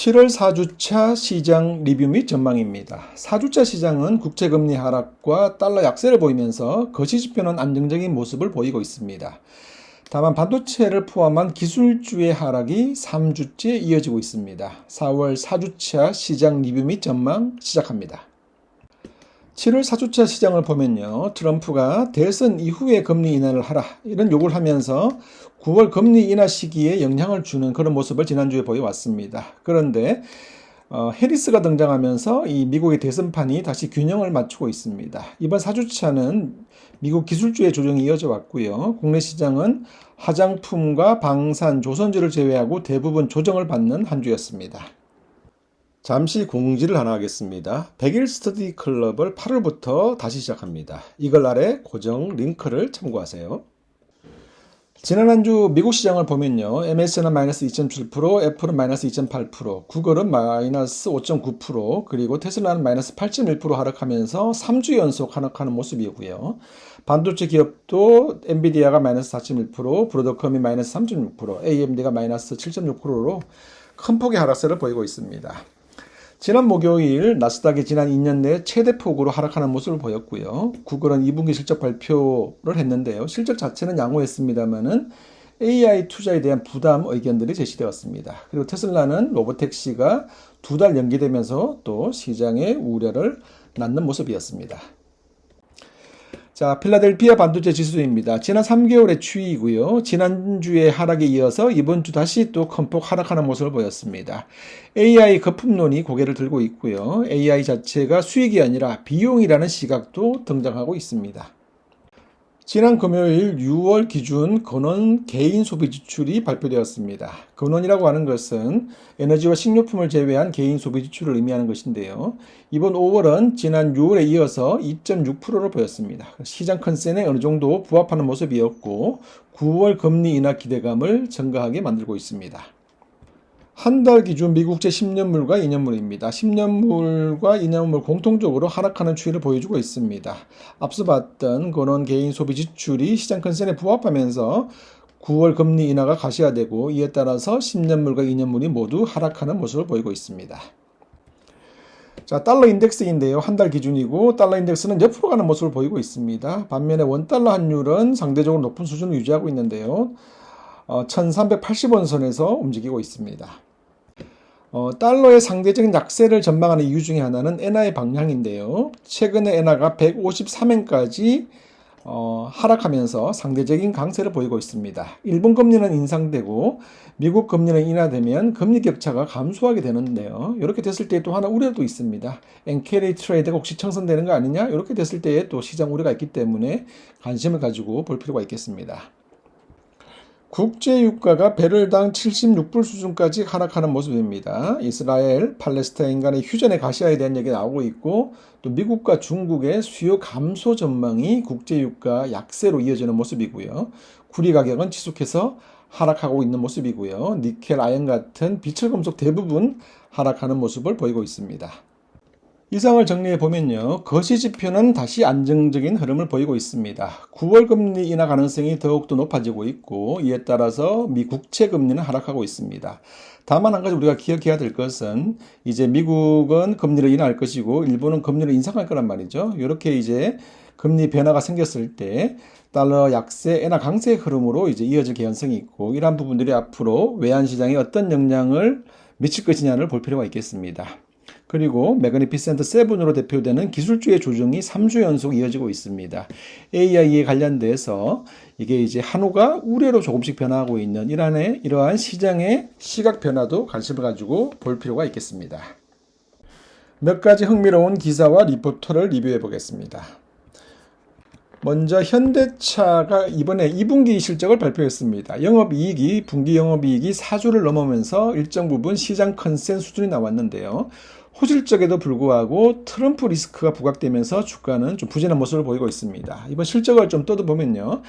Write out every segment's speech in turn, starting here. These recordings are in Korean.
7월 4주차 시장 리뷰 및 전망입니다. 4주차 시장은 국채금리 하락과 달러 약세를 보이면서 거시지표는 안정적인 모습을 보이고 있습니다. 다만 반도체를 포함한 기술주의 하락이 3주째 이어지고 있습니다. 4월 4주차 시장 리뷰 및 전망 시작합니다. 7월 4주차 시장을 보면요. 트럼프가 대선 이후에 금리 인하를 하라 이런 요구를 하면서 9월 금리 인하 시기에 영향을 주는 그런 모습을 지난주에 보여왔습니다. 그런데 어, 해리스가 등장하면서 이 미국의 대선판이 다시 균형을 맞추고 있습니다. 이번 4주차는 미국 기술주의 조정이 이어져 왔고요. 국내 시장은 화장품과 방산, 조선주를 제외하고 대부분 조정을 받는 한 주였습니다. 잠시 공지를 하나 하겠습니다. 100일 스터디 클럽을 8월부터 다시 시작합니다. 이걸 아래 고정 링크를 참고하세요. 지난 한 주 미국 시장을 보면요. MS는 마이너스 2.7%, 애플은 마이너스 2.8%, 구글은 마이너스 5.9%, 그리고 테슬라는 마이너스 8.1% 하락하면서 3주 연속 하락하는 모습이고요. 반도체 기업도 엔비디아가 마이너스 4.1%, 브로더컴이 마이너스 3.6%, AMD가 마이너스 7.6%로 큰 폭의 하락세를 보이고 있습니다. 지난 목요일 나스닥이 지난 2년 내 최대 폭으로 하락하는 모습을 보였고요. 구글은 2분기 실적 발표를 했는데요. 실적 자체는 양호했습니다만은 AI 투자에 대한 부담 의견들이 제시되었습니다. 그리고 테슬라는 로보택시가 두 달 연기되면서 또 시장의 우려를 낳는 모습이었습니다. 자, 필라델피아 반도체 지수입니다. 지난 3개월의 추이고요. 지난주에 하락에 이어서 이번 주 다시 또 큰폭 하락하는 모습을 보였습니다. AI 거품론이 고개를 들고 있고요. AI 자체가 수익이 아니라 비용이라는 시각도 등장하고 있습니다. 지난 금요일 6월 기준 근원 개인 소비 지출이 발표되었습니다. 근원이라고 하는 것은 에너지와 식료품을 제외한 개인 소비 지출을 의미하는 것인데요. 이번 5월은 지난 6월에 이어서 2.6%를 보였습니다. 시장 컨센에 어느 정도 부합하는 모습이었고 9월 금리 인하 기대감을 증가하게 만들고 있습니다. 한 달 기준 미국제 10년물과 2년물입니다. 10년물과 2년물 공통적으로 하락하는 추이를 보여주고 있습니다. 앞서 봤던 근원 개인 소비 지출이 시장 컨센에 부합하면서 9월 금리 인하가 가시화되고 이에 따라서 10년물과 2년물이 모두 하락하는 모습을 보이고 있습니다. 자, 달러 인덱스인데요. 한 달 기준이고 달러 인덱스는 옆으로 가는 모습을 보이고 있습니다. 반면에 원달러 환율은 상대적으로 높은 수준을 유지하고 있는데요. 어, 1380원 선에서 움직이고 있습니다. 어, 달러의 상대적인 약세를 전망하는 이유 중에 하나는 엔화의 방향인데요. 최근에 엔화가 153엔까지 어, 하락하면서 상대적인 강세를 보이고 있습니다. 일본 금리는 인상되고 미국 금리는 인하되면 금리 격차가 감소하게 되는데요. 이렇게 됐을 때 또 하나 우려도 있습니다. 엔캐리 트레이드가 혹시 청산되는 거 아니냐? 이렇게 됐을 때에 또 시장 우려가 있기 때문에 관심을 가지고 볼 필요가 있겠습니다. 국제 유가가 배럴당 76불 수준까지 하락하는 모습입니다. 이스라엘, 팔레스타인 간의 휴전의 가시화에 대한 얘기가 나오고 있고 또 미국과 중국의 수요 감소 전망이 국제 유가 약세로 이어지는 모습이고요. 구리 가격은 지속해서 하락하고 있는 모습이고요. 니켈, 아연 같은 비철 금속 대부분 하락하는 모습을 보이고 있습니다. 이상을 정리해 보면요. 거시 지표는 다시 안정적인 흐름을 보이고 있습니다. 9월 금리 인하 가능성이 더욱더 높아지고 있고 이에 따라서 미 국채 금리는 하락하고 있습니다. 다만 한 가지 우리가 기억해야 될 것은 이제 미국은 금리를 인하할 것이고 일본은 금리를 인상할 거란 말이죠. 이렇게 이제 금리 변화가 생겼을 때 달러 약세, 엔화 강세 흐름으로 이제 이어질 개연성이 있고 이러한 부분들이 앞으로 외환 시장에 어떤 영향을 미칠 것이냐를 볼 필요가 있겠습니다. 그리고 매그니피센트 7으로 대표되는 기술주의 조정이 3주 연속 이어지고 있습니다. AI에 관련돼서 이게 이제 한우가 우려로 조금씩 변화하고 있는 이러한, 이러한 시장의 시각 변화도 관심을 가지고 볼 필요가 있겠습니다. 몇 가지 흥미로운 기사와 리포터를 리뷰해 보겠습니다. 먼저 현대차가 이번에 2분기 실적을 발표했습니다. 영업이익이 분기 영업이익이 4조를 넘으면서 일정 부분 시장 컨센 수준이 나왔는데요. 호실적에도 불구하고 트럼프 리스크가 부각되면서 주가는 좀 부진한 모습을 보이고 있습니다. 이번 실적을 좀 떠도보면요.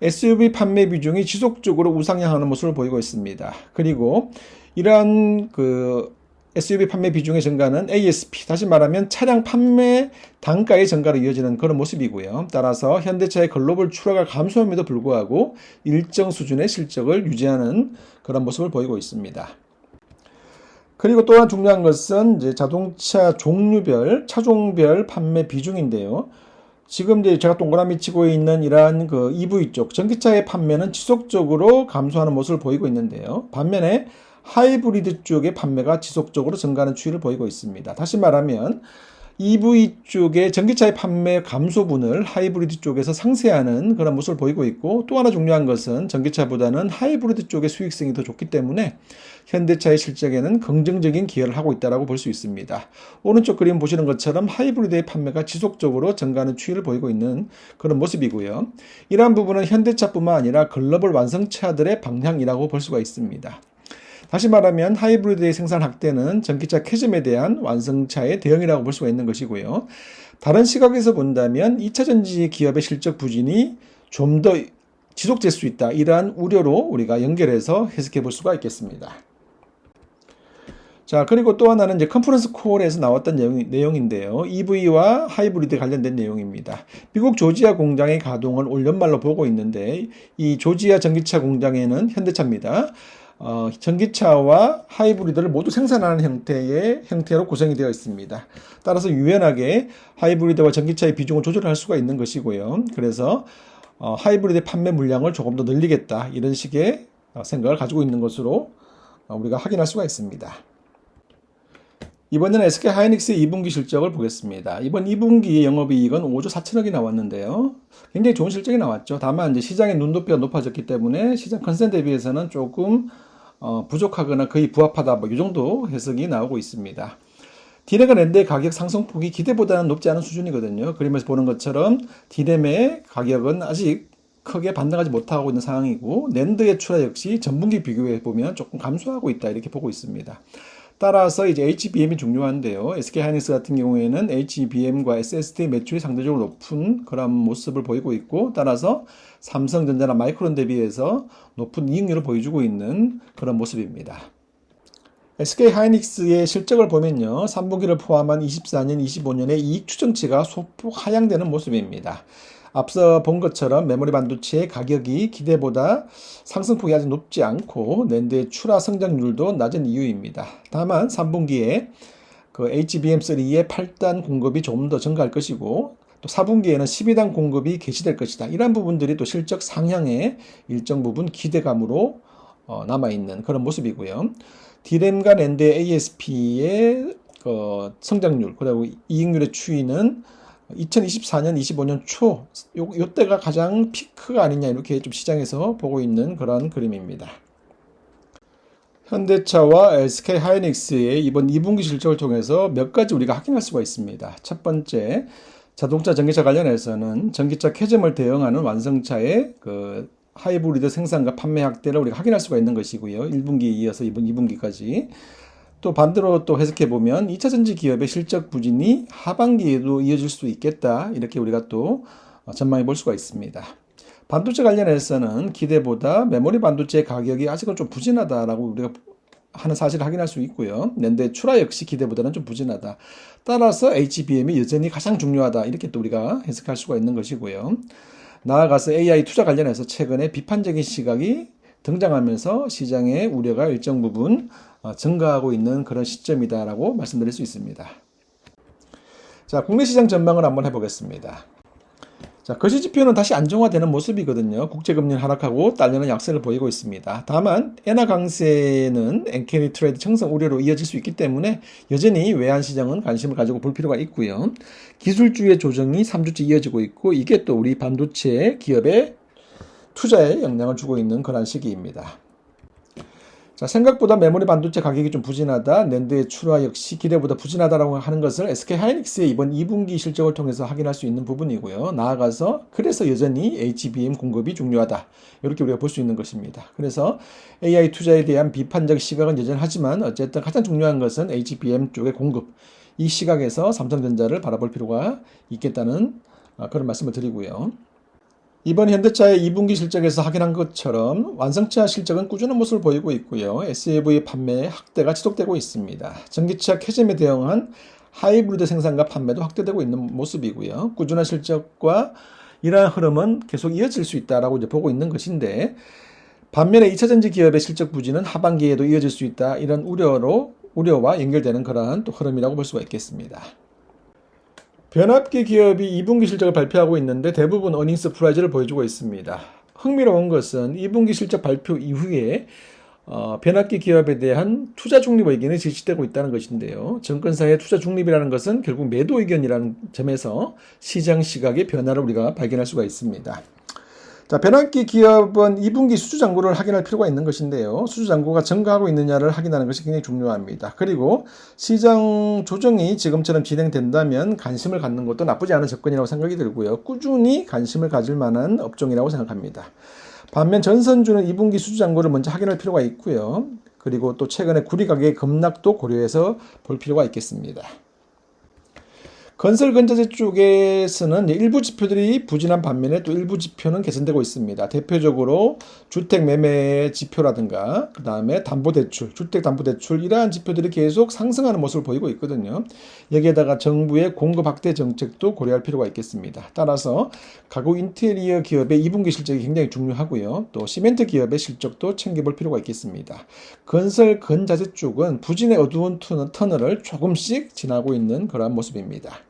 SUV 판매 비중이 지속적으로 우상향하는 모습을 보이고 있습니다. 그리고 이러한 그 SUV 판매 비중의 증가는 ASP, 다시 말하면 차량 판매 단가의 증가로 이어지는 그런 모습이고요. 따라서 현대차의 글로벌 출하가 감소함에도 불구하고 일정 수준의 실적을 유지하는 그런 모습을 보이고 있습니다. 그리고 또 하나 중요한 것은 이제 자동차 종류별, 차종별 판매 비중인데요. 지금 이제 제가 동그라미 치고 있는 이러한 그 EV 쪽 전기차의 판매는 지속적으로 감소하는 모습을 보이고 있는데요. 반면에 하이브리드 쪽의 판매가 지속적으로 증가하는 추이를 보이고 있습니다. 다시 말하면 EV 쪽의 전기차의 판매 감소분을 하이브리드 쪽에서 상쇄하는 그런 모습을 보이고 있고 또 하나 중요한 것은 전기차보다는 하이브리드 쪽의 수익성이 더 좋기 때문에 현대차의 실적에는 긍정적인 기여를 하고 있다고 볼수 있습니다. 오른쪽 그림 보시는 것처럼 하이브리드의 판매가 지속적으로 증가하는 추이를 보이고 있는 그런 모습이고요. 이러한 부분은 현대차뿐만 아니라 글로벌 완성차들의 방향이라고 볼 수가 있습니다. 다시 말하면 하이브리드의 생산 확대는 전기차 캐즘에 대한 완성차의 대응이라고 볼 수가 있는 것이고요. 다른 시각에서 본다면 2차 전지 기업의 실적 부진이 좀 더 지속될 수 있다. 이러한 우려로 우리가 연결해서 해석해 볼 수가 있겠습니다. 자, 그리고 또 하나는 이제 컨퍼런스 콜에서 나왔던 내용, 인데요 EV와 하이브리드 관련된 내용입니다. 미국 조지아 공장의 가동을 올 연말로 보고 있는데 이 조지아 전기차 공장에는 현대차입니다. 어, 전기차와 하이브리드를 모두 생산하는 형태의 형태로 구성이 되어 있습니다. 따라서 유연하게 하이브리드와 전기차의 비중을 조절할 수가 있는 것이고요. 그래서 어, 하이브리드 판매 물량을 조금 더 늘리겠다 이런 식의 어, 생각을 가지고 있는 것으로 어, 우리가 확인할 수가 있습니다. 이번에는 SK 하이닉스의 2분기 실적을 보겠습니다. 이번 2분기 영업이익은 5조 4천억이 나왔는데요. 굉장히 좋은 실적이 나왔죠. 다만 이제 시장의 눈높이가 높아졌기 때문에 시장 컨센 대비해서는 조금 어, 부족하거나 거의 부합하다 뭐 이 정도 해석이 나오고 있습니다. 디램과 랜드의 가격 상승폭이 기대보다는 높지 않은 수준이거든요. 그림에서 보는 것처럼 디램의 가격은 아직 크게 반등하지 못하고 있는 상황이고 랜드의 출하 역시 전분기 비교해 보면 조금 감소하고 있다 이렇게 보고 있습니다. 따라서 이제 HBM이 중요한데요. SK 하이닉스 같은 경우에는 HBM과 SSD 매출이 상대적으로 높은 그런 모습을 보이고 있고 따라서 삼성전자나 마이크론 대비해서 높은 이익률을 보여주고 있는 그런 모습입니다. SK 하이닉스의 실적을 보면요. 3분기를 포함한 24년, 25년의 이익 추정치가 소폭 하향되는 모습입니다. 앞서 본 것처럼 메모리 반도체의 가격이 기대보다 상승폭이 아직 높지 않고 낸드의 출하 성장률도 낮은 이유입니다. 다만 3분기에 그 HBM3의 8단 공급이 조금 더 증가할 것이고 또 4분기에는 12단 공급이 개시될 것이다. 이러한 부분들이 또 실적 상향에 일정 부분 기대감으로 어, 남아있는 그런 모습이고요. 디램과 랜드의 ASP의 어, 성장률, 그리고 이익률의 추이는 2024년, 25년 초, 요, 요 때가 가장 피크가 아니냐, 이렇게 좀 시장에서 보고 있는 그런 그림입니다. 현대차와 SK 하이닉스의 이번 2분기 실적을 통해서 몇 가지 우리가 확인할 수가 있습니다. 첫 번째, 자동차 전기차 관련해서는 전기차 캐즘을 대응하는 완성차의 그 하이브리드 생산과 판매 확대를 우리가 확인할 수가 있는 것이고요. 1분기에 이어서 이번 2분기까지. 또 반대로 또 해석해 보면 2차 전지 기업의 실적 부진이 하반기에도 이어질 수 있겠다. 이렇게 우리가 또 전망해 볼 수가 있습니다. 반도체 관련해서는 기대보다 메모리 반도체 가격이 아직은 좀 부진하다라고 우리가 하는 사실을 확인할 수 있고요. 낸드 출하 역시 기대보다는 좀 부진하다. 따라서 HBM이 여전히 가장 중요하다. 이렇게 또 우리가 해석할 수가 있는 것이고요. 나아가서 AI 투자 관련해서 최근에 비판적인 시각이 등장하면서 시장의 우려가 일정 부분 어, 증가하고 있는 그런 시점이다라고 말씀드릴 수 있습니다. 자, 국내 시장 전망을 한번 해보겠습니다. 자, 거시 지표는 다시 안정화되는 모습이거든요. 국제금리는 하락하고 달러는 약세를 보이고 있습니다. 다만 엔화 강세는 엔캐리 트레이드 청성 우려로 이어질 수 있기 때문에 여전히 외환 시장은 관심을 가지고 볼 필요가 있고요. 기술주의 조정이 3주째 이어지고 있고 이게 또 우리 반도체 기업의 투자에 영향을 주고 있는 그런 시기입니다. 자, 생각보다 메모리 반도체 가격이 좀 부진하다. 낸드의 출하 역시 기대보다 부진하다라고 하는 것을 SK 하이닉스의 이번 2분기 실적을 통해서 확인할 수 있는 부분이고요. 나아가서 그래서 여전히 HBM 공급이 중요하다. 이렇게 우리가 볼 수 있는 것입니다. 그래서 AI 투자에 대한 비판적 시각은 여전하지만 어쨌든 가장 중요한 것은 HBM 쪽의 공급. 이 시각에서 삼성전자를 바라볼 필요가 있겠다는 어, 그런 말씀을 드리고요. 이번 현대차의 2분기 실적에서 확인한 것처럼 완성차 실적은 꾸준한 모습을 보이고 있고요. SUV 판매 확대가 지속되고 있습니다. 전기차 캐즘에 대응한 하이브리드 생산과 판매도 확대되고 있는 모습이고요. 꾸준한 실적과 이러한 흐름은 계속 이어질 수 있다라고 이제 보고 있는 것인데 반면에 2차 전지 기업의 실적 부진은 하반기에도 이어질 수 있다 이런 우려로 우려와 연결되는 그러한 또 흐름이라고 볼 수가 있겠습니다. 변압기 기업이 2분기 실적을 발표하고 있는데 대부분 어닝 서프라이즈를 보여주고 있습니다. 흥미로운 것은 2분기 실적 발표 이후에 어, 변압기 기업에 대한 투자 중립 의견이 제시되고 있다는 것인데요. 증권사의 투자 중립이라는 것은 결국 매도 의견이라는 점에서 시장 시각의 변화를 우리가 발견할 수가 있습니다. 자, 변압기 기업은 2분기 수주 잔고를 확인할 필요가 있는 것인데요. 수주 잔고가 증가하고 있느냐를 확인하는 것이 굉장히 중요합니다. 그리고 시장 조정이 지금처럼 진행된다면 관심을 갖는 것도 나쁘지 않은 접근이라고 생각이 들고요. 꾸준히 관심을 가질 만한 업종이라고 생각합니다. 반면 전선주는 2분기 수주 잔고를 먼저 확인할 필요가 있고요. 그리고 또 최근에 구리 가격의 급락도 고려해서 볼 필요가 있겠습니다. 건설 건자재 쪽에서는 일부 지표들이 부진한 반면에 또 일부 지표는 개선되고 있습니다. 대표적으로 주택 매매 지표라든가 그 다음에 담보대출, 주택 담보대출 이러한 지표들이 계속 상승하는 모습을 보이고 있거든요. 여기에다가 정부의 공급 확대 정책도 고려할 필요가 있겠습니다. 따라서 가구 인테리어 기업의 2분기 실적이 굉장히 중요하고요. 또 시멘트 기업의 실적도 챙겨볼 필요가 있겠습니다. 건설 건자재 쪽은 부진의 어두운 터널을 조금씩 지나고 있는 그러한 모습입니다.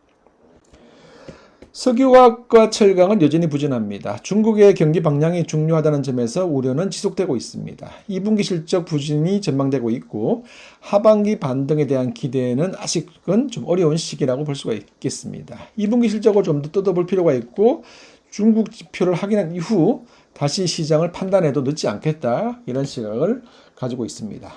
석유화학과 철강은 여전히 부진합니다. 중국의 경기 방향이 중요하다는 점에서 우려는 지속되고 있습니다. 2분기 실적 부진이 전망되고 있고 하반기 반등에 대한 기대는 아직은 좀 어려운 시기라고 볼 수가 있겠습니다. 2분기 실적을 좀 더 뜯어볼 필요가 있고 중국 지표를 확인한 이후 다시 시장을 판단해도 늦지 않겠다 이런 시각을 가지고 있습니다.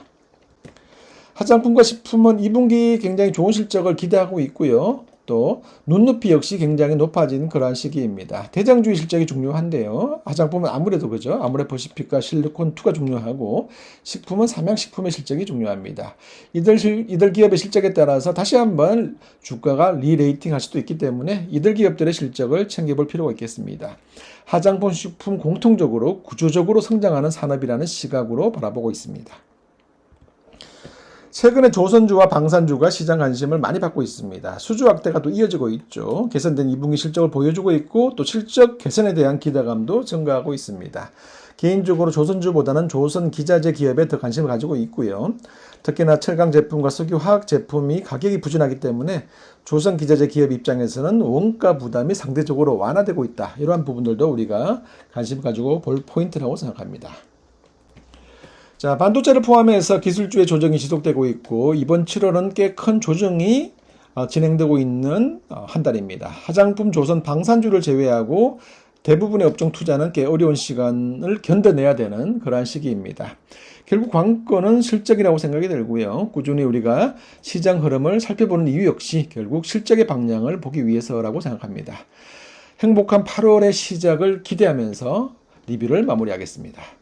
화장품과 식품은 2분기 굉장히 좋은 실적을 기대하고 있고요. 또 눈높이 역시 굉장히 높아진 그러한 시기입니다. 대장주의 실적이 중요한데요. 화장품은 아무래도 그죠. 아모레퍼시픽과 실리콘2가 중요하고 식품은 삼양식품의 실적이 중요합니다. 이들, 실, 이들 기업의 실적에 따라서 다시 한번 주가가 리레이팅 할 수도 있기 때문에 이들 기업들의 실적을 챙겨볼 필요가 있겠습니다. 화장품, 식품 공통적으로 구조적으로 성장하는 산업이라는 시각으로 바라보고 있습니다. 최근에 조선주와 방산주가 시장 관심을 많이 받고 있습니다. 수주 확대가 또 이어지고 있죠. 개선된 2분기 실적을 보여주고 있고 또 실적 개선에 대한 기대감도 증가하고 있습니다. 개인적으로 조선주보다는 조선 기자재 기업에 더 관심을 가지고 있고요. 특히나 철강 제품과 석유 화학 제품이 가격이 부진하기 때문에 조선 기자재 기업 입장에서는 원가 부담이 상대적으로 완화되고 있다. 이러한 부분들도 우리가 관심을 가지고 볼 포인트라고 생각합니다. 자, 반도체를 포함해서 기술주의 조정이 지속되고 있고 이번 7월은 꽤 큰 조정이 어, 진행되고 있는 어, 한 달입니다. 화장품, 조선, 방산주를 제외하고 대부분의 업종 투자는 꽤 어려운 시간을 견뎌내야 되는 그러한 시기입니다. 결국 관건은 실적이라고 생각이 들고요. 꾸준히 우리가 시장 흐름을 살펴보는 이유 역시 결국 실적의 방향을 보기 위해서라고 생각합니다. 행복한 8월의 시작을 기대하면서 리뷰를 마무리하겠습니다.